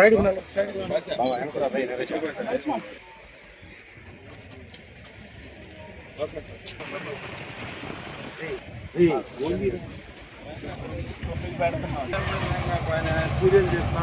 Side పూజలు చేస్తా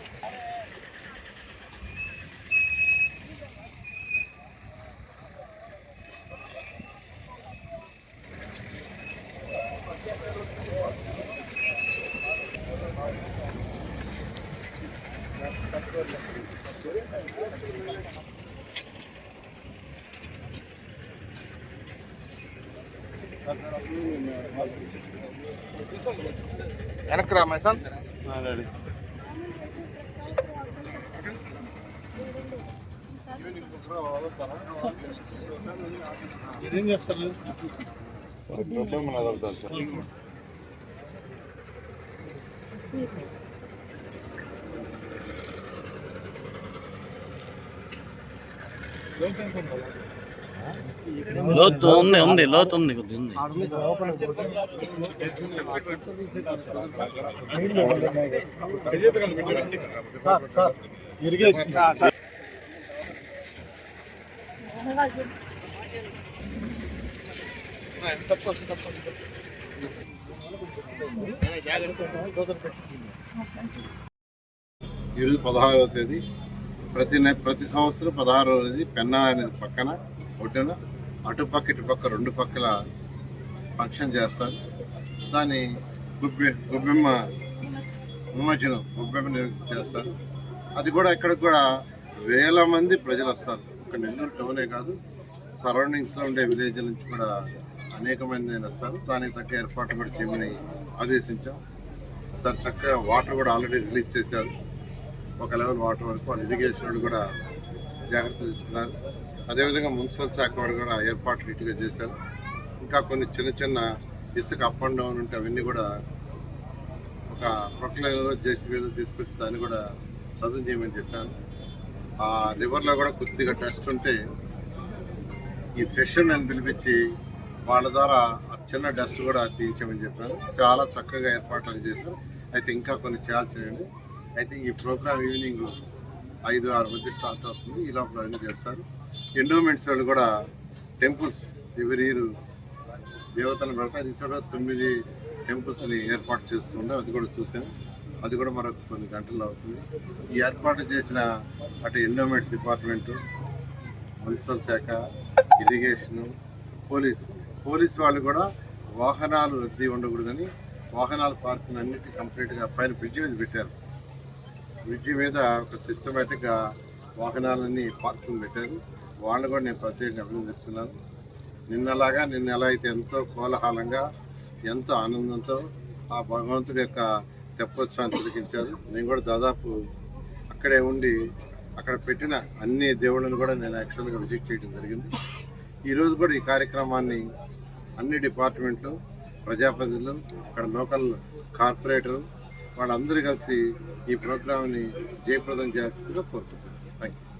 వెనక్కి రా మైసన్ ఏం చేస్తారు? లోతు ఉంది ఉంది లోతు ఉంది కొద్ది ఉంది. Sir sir irrigation. ఈరోజు పదహారవ తేదీ. ప్రతి ప్రతి సంవత్సరం పదహారో అనేది పెన్నా అనేది పక్కన ఒడ్డున అటుపక్క ఇటుపక్క రెండు పక్కల ఫంక్షన్ చేస్తారు. దాన్ని గుబ్బె గుబ్బెమ్మ నిమజ్జనం గుబ్బెమ్మ చేస్తారు. అది కూడా ఇక్కడికి కూడా వేల మంది ప్రజలు వస్తారు. ఒక నెల్లూరు టౌనే కాదు సరౌండింగ్స్లో ఉండే విలేజ్ నుంచి కూడా అనేక మంది వస్తారు. దానికి తగ్గ ఏర్పాట్లు కూడా చేయమని ఆదేశించాం. సార్ చక్కగా వాటర్ కూడా ఆల్రెడీ రిలీజ్ చేశారు. ఒక లెవెల్ వాటర్ వరకు వాళ్ళు ఇరిగేషన్ వాళ్ళు కూడా జాగ్రత్తలు తీసుకున్నారు. అదేవిధంగా మున్సిపల్ శాఖ వాడు కూడా ఏర్పాట్లు ఇటుగా చేశారు. ఇంకా కొన్ని చిన్న చిన్న ఇసుక అప్ అండ్ డౌన్ ఉంటే అవన్నీ కూడా ఒక ప్రొక్లైన్లో జేసీ తీసుకొచ్చి దాన్ని కూడా చదువు చేయమని చెప్పాను. ఆ రివర్లో కూడా కొద్దిగా టెస్ట్ ఉంటే ఈ ఫ్రెషర్ అని పిలిపించి వాళ్ళ ద్వారా ఆ చిన్న డస్ట్ కూడా తీయించమని చెప్పాను. చాలా చక్కగా ఏర్పాట్లు చేశారు. అయితే ఇంకా కొన్ని చేయాల్సినవి అయితే ఈ ప్రోగ్రామ్ ఈవినింగ్ ఐదు ఆరు మధ్య స్టార్ట్ అవుతుంది. ఈ లోపల అన్నీ చేస్తారు. ఎండోమెంట్స్ వాళ్ళు కూడా టెంపుల్స్ ఎవరి ఇయర్ దేవతలను పెడతారు. ఈ కూడా తొమ్మిది టెంపుల్స్ని ఏర్పాటు చేస్తుండే అది కూడా చూసాను అది కూడా మరొక కొన్ని గంటల్లో అవుతుంది. ఈ ఏర్పాటు చేసిన అటు ఎండోమెంట్స్ డిపార్ట్మెంటు మున్సిపల్ శాఖ ఇరిగేషను పోలీస్ పోలీస్ వాళ్ళు కూడా వాహనాలు రద్దీ ఉండకూడదని వాహనాల పార్కింగ్ అన్నిటి కంప్లీట్గా పైన బ్రిడ్జి మీద పెట్టారు. బ్రిడ్జి మీద ఒక సిస్టమేటిక్గా వాహనాలన్నీ పార్కింగ్ పెట్టారు. వాళ్ళు కూడా నేను ప్రత్యేకంగా అభినందిస్తున్నాను. నిన్నలాగా నిన్న ఎలా అయితే ఎంతో కోలాహలంగా ఎంతో ఆనందంతో ఆ భగవంతుడి యొక్క తెప్పోత్సవాన్ని తిరిగించారు నేను కూడా దాదాపు అక్కడే ఉండి అక్కడ పెట్టిన అన్ని దేవుళ్ళను కూడా నేను యాక్చువల్గా విజిట్ చేయడం జరిగింది. ఈరోజు కూడా ఈ కార్యక్రమాన్ని అన్ని డిపార్ట్మెంట్లు ప్రజాప్రతినిధులు అక్కడ లోకల్ కార్పొరేటర్ వాళ్ళందరూ కలిసి ఈ ప్రోగ్రామ్ని జయప్రదం చేయాల్సిందిగా కోరుకుంటున్నాను థ్యాంక్ యూ